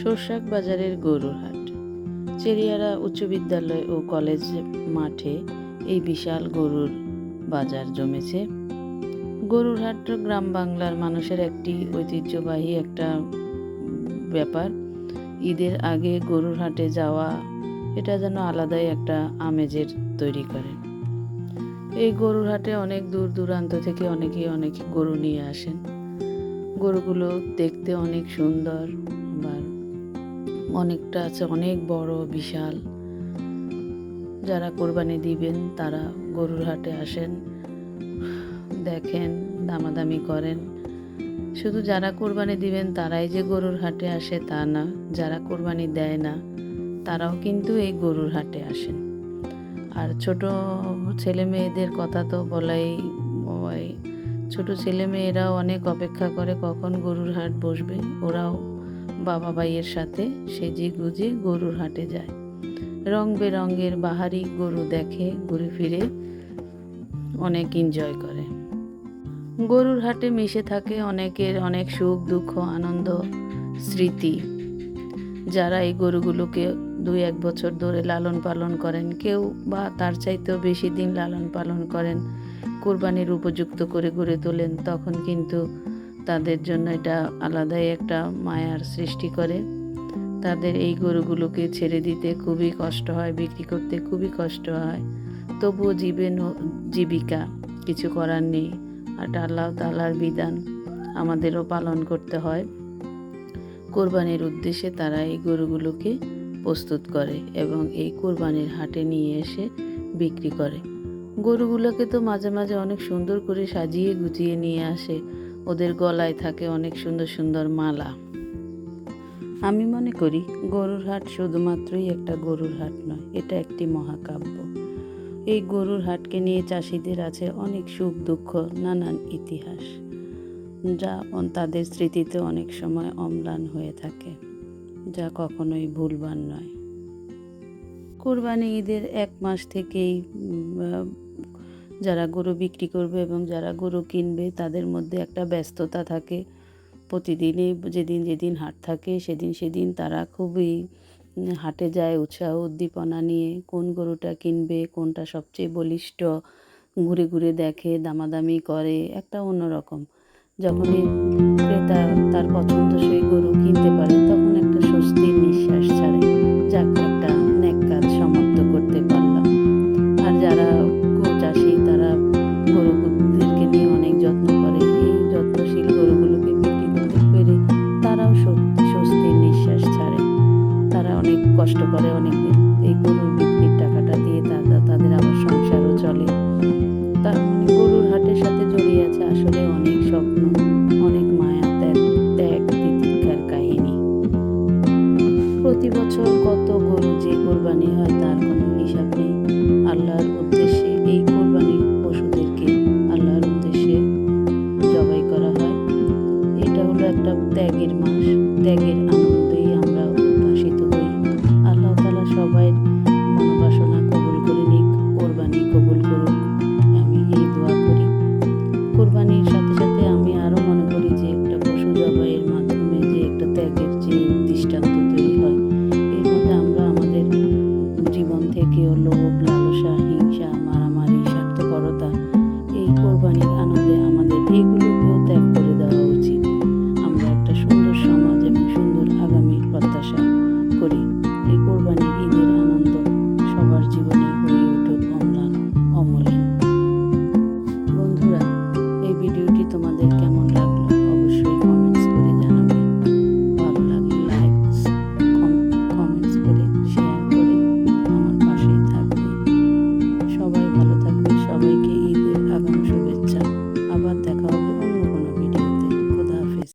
সরষাক বাজারের গরুর হাট চেরিয়ারা উচ্চ বিদ্যালয় ও কলেজ মাঠে এই বিশাল গরুর বাজার জমেছে। গরুরহাট গ্রাম বাংলার মানুষের একটি ঐতিহ্যবাহী একটা ব্যাপার। ঈদের আগে গরুর হাটে যাওয়া, এটা যেন আলাদাই একটা আমেজের তৈরি করে। এই গরুর হাটে অনেক দূর দূরান্ত থেকে অনেকেই অনেক গরু নিয়ে আসেন। গরুগুলো দেখতে অনেক সুন্দর, আবার অনেকটা আছে, অনেক বড়, বিশাল। যারা কোরবানি দিবেন, তারা গরুর হাটে আসেন, দেখেন, দামাদামি করেন। শুধু যারা কোরবানি দিবেন, তারাই যে গরুর হাটে আসে তা না। যারা কোরবানি দেয় না, তারাও কিন্তু এই গরুর হাটে আসেন। আর ছোট ছেলে মেয়েদের কথা তো বলাই ছোট ছেলে মেয়েরাও অনেক অপেক্ষা করে কখন গরুর হাট বসবে, ওরাও বাবা ভাইয়ের সাথে সেজে গুজে গরুর হাটে যায়। রং বেরঙের বাহারি গরু দেখে, ঘুরে ফিরে অনেক এনজয় করে। গরুর হাটে মিশে থাকে অনেকের অনেক সুখ, দুঃখ, আনন্দ, স্মৃতি। যারা এই গরুগুলোকে দুই এক বছর ধরে লালন পালন করেন, কেউ বা তার চাইতেও বেশি দিন লালন পালন করেন, কোরবানির উপযুক্ত করে গড়ে তোলেন, তখন কিন্তু তাদের জন্য এটা আলাদাই একটা মায়ার সৃষ্টি করে। তাদের এই গরুগুলোকে ছেড়ে দিতে খুবই কষ্ট হয়, বিক্রি করতে খুবই কষ্ট হয়। তবুও জীবেন জীবিকা কিছু করার নেই। আর আল্লাহ তালার বিধান, আমাদেরও পালন করতে হয়। কোরবানির উদ্দেশ্যে তারা এই গরুগুলোকে প্রস্তুত করে এবং এই কোরবানির হাটে নিয়ে এসে বিক্রি করে। গরুগুলোকে তো মাঝে মাঝে অনেক সুন্দর করে সাজিয়ে গুছিয়ে নিয়ে আসে। ওদের গলায় থাকে অনেক সুন্দর সুন্দর মালা। আমি মনে করি গরুর হাট শুধুমাত্রই একটা গরুর হাট নয়, এটা একটি মহাকাব্য। এই গরুর হাটকে নিয়ে চাষিদের আছে অনেক সুখ, দুঃখ, নানান ইতিহাস, যা তাদের স্মৃতিতে অনেক সময় অম্লান হয়ে থাকে, যা কখনোই ভুলবার নয়। কোরবানি ঈদের এক মাস থেকেই যারা গরু বিক্রি করবে এবং যারা গরু কিনবে, তাদের মধ্যে একটা ব্যস্ততা থাকে। প্রতিদিনই যেদিন যেদিন হাট থাকে, সেদিন সেদিন তারা খুবই হাটে যায় উৎসাহ উদ্দীপনা নিয়ে, কোন গরুটা কিনবে, কোনটা সবচেয়ে বলিষ্ঠ, ঘুরে ঘুরে দেখে, দামাদামি করে, একটা অন্যরকম। যখনই ক্রেতা তার পছন্দসই গরু কিনতে পারে, তখন একটা স্বস্তির নিঃশ্বাস ছাড়ে। যাক করে অনেক দিন এই গরুর বিক্রির টাকাটা দিয়ে তারা তাদের আবার সংসারও চলে। তার মানে গরুর হাটের সাথে জড়িয়ে আছে আসলে অনেক স্বপ্ন, অনেক মায়া ত্যাগ ত্যাগ, তিতিক্ষার কাহিনী। প্রতি বছর কত গরু যে কোরবানি হয় তার কোনো হিসাব নেই। আল্লাহর উদ্দেশ্যে এই কোরবানি পশুদেরকে আল্লাহর উদ্দেশ্যে জবাই করা হয়। এটা হলো একটা ত্যাগের মাস, ত্যাগের